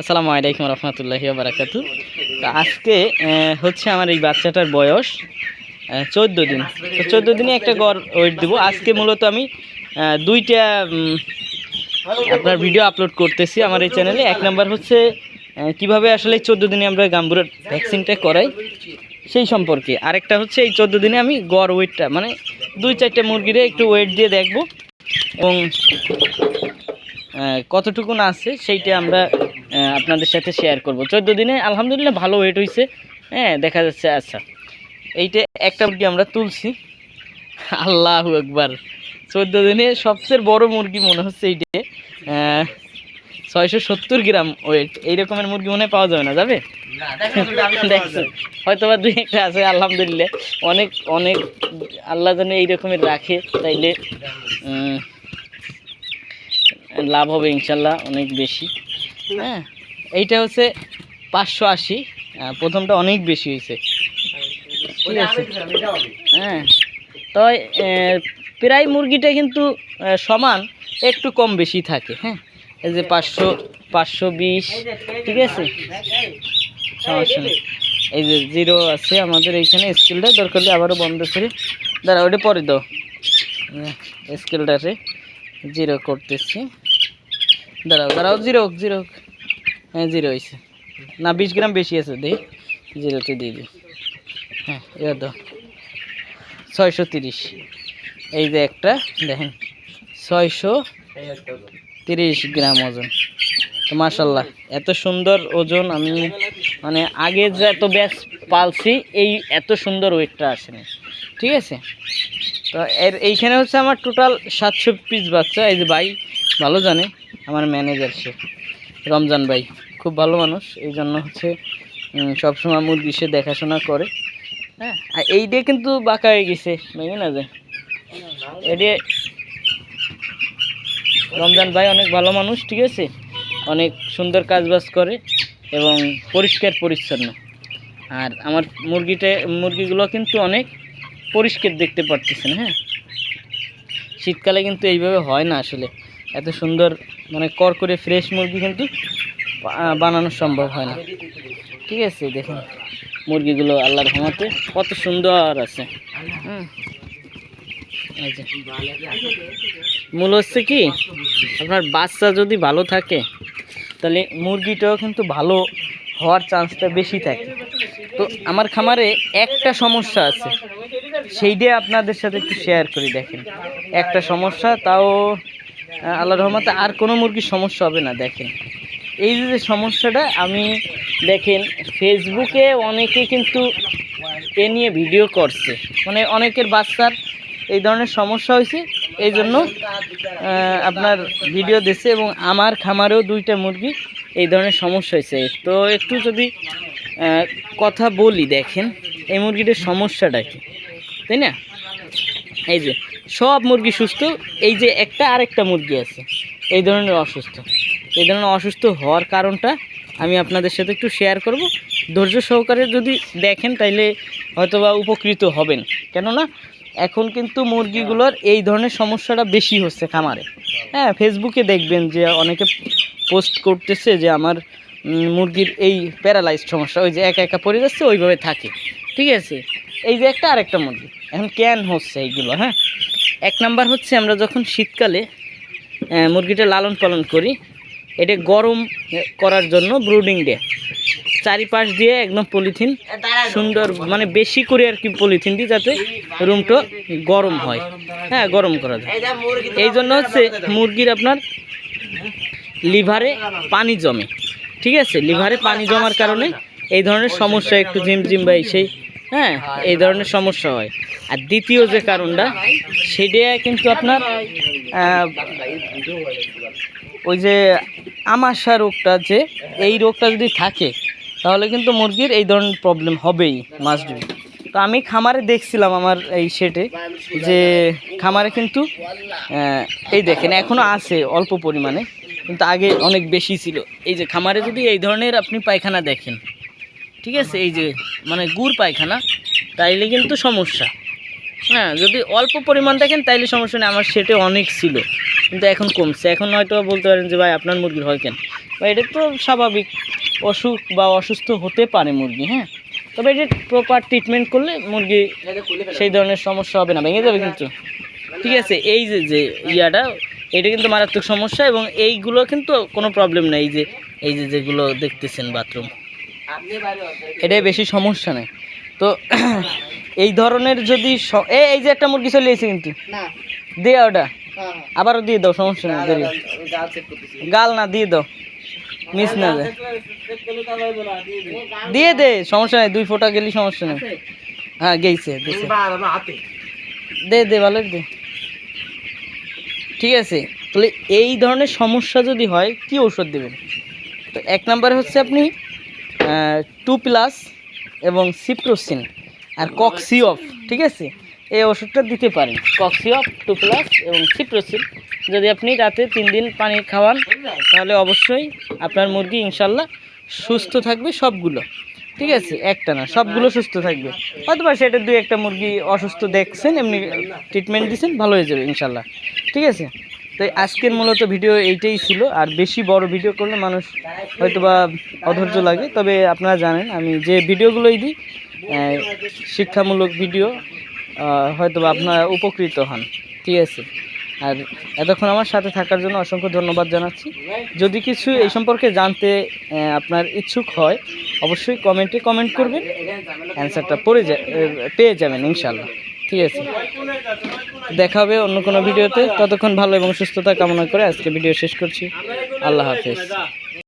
আসসালামু আলাইকুম রহমতুল্লাহি বারাকাতু আজকে হচ্ছে আমার এই বাচ্চাটার বয়স চোদ্দ দিন। তো চোদ্দ দিনে একটা গড় ওয়েট দেবো। আজকে মূলত আমি দুইটা আপনার ভিডিও আপলোড করতেছি আমার এই চ্যানেলে। এক নাম্বার হচ্ছে কীভাবে আসলে চোদ্দ দিনে আমরা গাম্বুরের ভ্যাকসিনটা করাই, সেই সম্পর্কে। আরেকটা হচ্ছে, এই চোদ্দ দিনে আমি গড় ওয়েটটা মানে দুই চারটে মুরগিরে একটু ওয়েট দিয়ে দেখব। এবং কতটুকুন আছে, সেইটা আমরা আপনাদের সাথে শেয়ার করব। চোদ্দ দিনে আলহামদুলিল্লাহ ভালো ওয়েট হয়েছে হ্যাঁ দেখা যাচ্ছে আচ্ছা। এইটা একটা মুরগি আমরা তুলছি। আল্লাহ একবার চোদ্দ দিনে সবচেয়ে বড় মুরগি মনে হচ্ছে এইটা। ছয়শো সত্তর গ্রাম ওয়েট এই রকমের মুরগি মনে হয় পাওয়া যাবে না যাবে? দেখছ। হয়তো বা দুই একটা আছে আলহামদুলিল্লাহ। অনেক অনেক আল্লাহ জানে এই রকমের রাখে তাইলে লাভ হবে ইনশাল্লাহ অনেক বেশি। হ্যাঁ এইটা হচ্ছে পাঁচশো আশি প্রথমটা অনেক বেশি হয়েছে। ঠিক আছে। হ্যাঁ তো প্রায় মুরগিটা কিন্তু সমান একটু কম বেশি থাকে হ্যাঁ। এই যে পাঁচশো পাঁচশো বিশ ঠিক আছে? সমস্যা নেই। এই যে জিরো আছে আমাদের এইখানে স্কেলটা দরকার হলে আবারও বন্ধ করে। দাঁড়া ওটা পরে দাও। স্কেলটাতে জিরো করতেছি। দাঁড়াও দাঁড়াও, জিরো হোক জিরো হোক। হ্যাঁ জিরো হয়েছে না, বিশ গ্রাম বেশি আছে দেই জিরোতে দিয়ে দিই হ্যাঁ এবার দাও। ছয়শো তিরিশ। এই যে একটা, দেখেন। ছয়শো তিরিশ গ্রাম ওজন। তো মাসাল্লাহ এত সুন্দর ওজন আমি মানে আগে যে এত ব্যাস পালছি, এই এত সুন্দর ওয়েটটা আসেনি। ঠিক আছে? তো এর এইখানে হচ্ছে আমার টোটাল সাতশো পিস বাচ্চা। এই যে ভাই, ভালো জানে, আমার ম্যানেজার সে, রমজান ভাই। খুব ভালো মানুষ এই জন্য হচ্ছে সবসময় মুরগি সে দেখাশোনা করে। হ্যাঁ আর এই দিয়ে কিন্তু বাঁকা হয়ে গেছে ভেঙে না যে? এটি রমজান ভাই অনেক ভালো মানুষ, ঠিক আছে? অনেক সুন্দর কাজবাজ করে এবং পরিষ্কার পরিচ্ছন্ন। আর আমার মুরগিটা মুরগিগুলো কিন্তু অনেক। পরিষ্কার দেখতে পারতেছেন হ্যাঁ? শীতকালে কিন্তু এইভাবে হয় না আসলে। এত সুন্দর মানে কর করে ফ্রেশ মুরগি কিন্তু বানানো সম্ভব হয় না। ঠিক আছে, দেখুন মুরগিগুলো আল্লাহর রহমতে কত সুন্দর আছে। মূল হচ্ছে কি, আপনার বাচ্চা যদি ভালো থাকে, তাহলে মুরগিটাও কিন্তু ভালো হওয়ার চান্সটা বেশি থাকে। তো আমার খামারে একটা সমস্যা আছে। সেইটা আপনাদের সাথে একটু শেয়ার করি, দেখেন। একটা সমস্যা, তাও আল্লাহ রহমতে আর কোনো মুরগির সমস্যা হবে না, দেখেন। এই যে সমস্যাটা, আমি, দেখেন ফেসবুকে অনেকে কিন্তু এ নিয়ে ভিডিও করছে। মানে অনেকের বাচ্চার এই ধরনের সমস্যা হয়েছে, এই জন্য আপনার ভিডিও দিচ্ছে এবং আমার খামারেও দুইটা মুরগি এই ধরনের সমস্যা হয়েছে। তো একটু যদি কথা বলি, দেখেন, এই মুরগিটার সমস্যাটা কি? তাই না? এই যে, সব মুরগি সুস্থ, এই যে একটা আরেকটা মুরগি আছে, এই ধরনের অসুস্থ। এই ধরনের অসুস্থ হওয়ার কারণটা আমি আপনাদের সাথে একটু শেয়ার করব। ধৈর্য সহকারে যদি দেখেন, তাইলে হয়তোবা উপকৃত হবেন। কেননা, এখন কিন্তু মুরগিগুলোর এই ধরনের সমস্যাটা বেশি হচ্ছে খামারে। হ্যাঁ ফেসবুকে দেখবেন যে অনেকে পোস্ট করতেছে যে আমার মুরগির এই প্যারালাইজ সমস্যা, ওই যে একা একা পড়ে যাচ্ছে, ওইভাবে থাকে। ঠিক আছে? এই যে একটা আরেকটা মুরগি। এখন কেন হচ্ছে এইগুলো হ্যাঁ? এক নাম্বার হচ্ছে আমরা যখন শীতকালে মুরগিটা লালন পালন করি, এটা গরম করার জন্য ব্রুডিং ডে। চারিপাশ দিয়ে একদম পলিথিন, সুন্দর মানে বেশি করে আর কি পলিথিন দিই যাতে রুমটা গরম হয়। হ্যাঁ গরম করা যায়। এই জন্য হচ্ছে মুরগির আপনার লিভারে পানি জমে, ঠিক আছে? লিভারে পানি জমার কারণে এই ধরনের সমস্যা, একটু ঝিমঝিম বা সেই হ্যাঁ এই ধরনের সমস্যা হয়। আর দ্বিতীয় যে কারণটা, সেটা কিন্তু আপনার ওই যে আমাশা রোগটা যে, এই রোগটা যদি থাকে, তাহলে কিন্তু মুরগির এই ধরনের প্রবলেম হবেই মাস্ট বি তো আমি খামারে দেখছিলাম আমার এই সেটে, যে খামারে কিন্তু এই দেখেন এখনও আছে অল্প পরিমাণে, কিন্তু আগে অনেক বেশি ছিল। এই যে খামারে যদি এই ধরনের আপনি পায়খানা দেখেন ঠিক আছে, এই যে মানে গুড় পায়খানা, তাইলে কিন্তু সমস্যা। হ্যাঁ যদি অল্প পরিমাণ দেখেন, তাইলে সমস্যা নেই, আমার সেটে অনেক ছিল, কিন্তু এখন কমছে। এখন হয়তো বলতে পারেন যে, ভাই, আপনার মুরগির হয় কেন? বা এটা তো স্বাভাবিক, অসুখ বা অসুস্থ হতে পারে মুরগি হ্যাঁ? তবে এটা প্রপার ট্রিটমেন্ট করলে মুরগি সেই ধরনের সমস্যা হবে না, ভেঙে যাবে কিন্তু। ঠিক আছে, এই যে যে ইয়াটা, এটা কিন্তু মারাত্মক সমস্যা এবং এইগুলো কিন্তু কোনো প্রবলেম নেই যে, এই যে যেগুলো দেখতেছেন বাথরুম এটাই বেশি সমস্যা নেই। তো এই ধরনের যদি এই যে একটা মুরগি চলে এসেছে কিন্তু। দিয়ে ওটা। হ্যাঁ আবারও দিয়ে দাও সমস্যা নেই গাল না দিয়ে দাও। মিস না যায়। দিয়ে দে সমস্যা নেই দুই ফোঁটা গেলি সমস্যা নেই। হ্যাঁ গেইছে দে দে ভালো দে। ঠিক আছে তাহলে এই ধরনের সমস্যা যদি হয় কি ঔষধ দেবেন? তো এক নম্বরে হচ্ছে আপনি টু প্লাস এবং সিপ্রোসিন আর কক্সিঅফ ঠিক আছে? এই ওষুধটা দিতে পারেন। কক্সিঅফ টু প্লাস এবং সিপ্রোসিন যদি আপনি রাতে তিন দিন পানি খাওয়ান, তাহলে অবশ্যই আপনার মুরগি ইনশাল্লাহ সুস্থ থাকবে সবগুলো। ঠিক আছে? একটা না, সবগুলো সুস্থ থাকবে। হয়তো বা সেটা দুই একটা মুরগি অসুস্থ দেখছেন, এমনি ট্রিটমেন্ট দিচ্ছেন ভালো হয়ে যাবে ইনশাল্লাহ। ঠিক আছে? তো আজকের মূলত ভিডিও এইটাই ছিল। আর বেশি বড় ভিডিও করলে মানুষ হয়তো বা অধৈর্য লাগে। তবে আপনারা জানেন আমি যে ভিডিওগুলোই দিই শিক্ষামূলক ভিডিও আহ, হয়তো বা আপনারা উপকৃত হন। ঠিক আছে? আর এতক্ষণ আমার সাথে থাকার জন্য অসংখ্য ধন্যবাদ জানাচ্ছি। যদি কিছু এই সম্পর্কে জানতে আপনার ইচ্ছুক হয় অবশ্যই কমেন্টে কমেন্ট করবেন। অ্যান্সারটা পড়ে যা পেয়ে যাবেন ইনশাল্লাহ ঠিক আছে। দেখা হবে অন্য কোনো ভিডিওতে। ততক্ষণ ভালো এবং সুস্থতা কামনা করে আজকে ভিডিও শেষ করছি। আল্লাহ হাফেজ।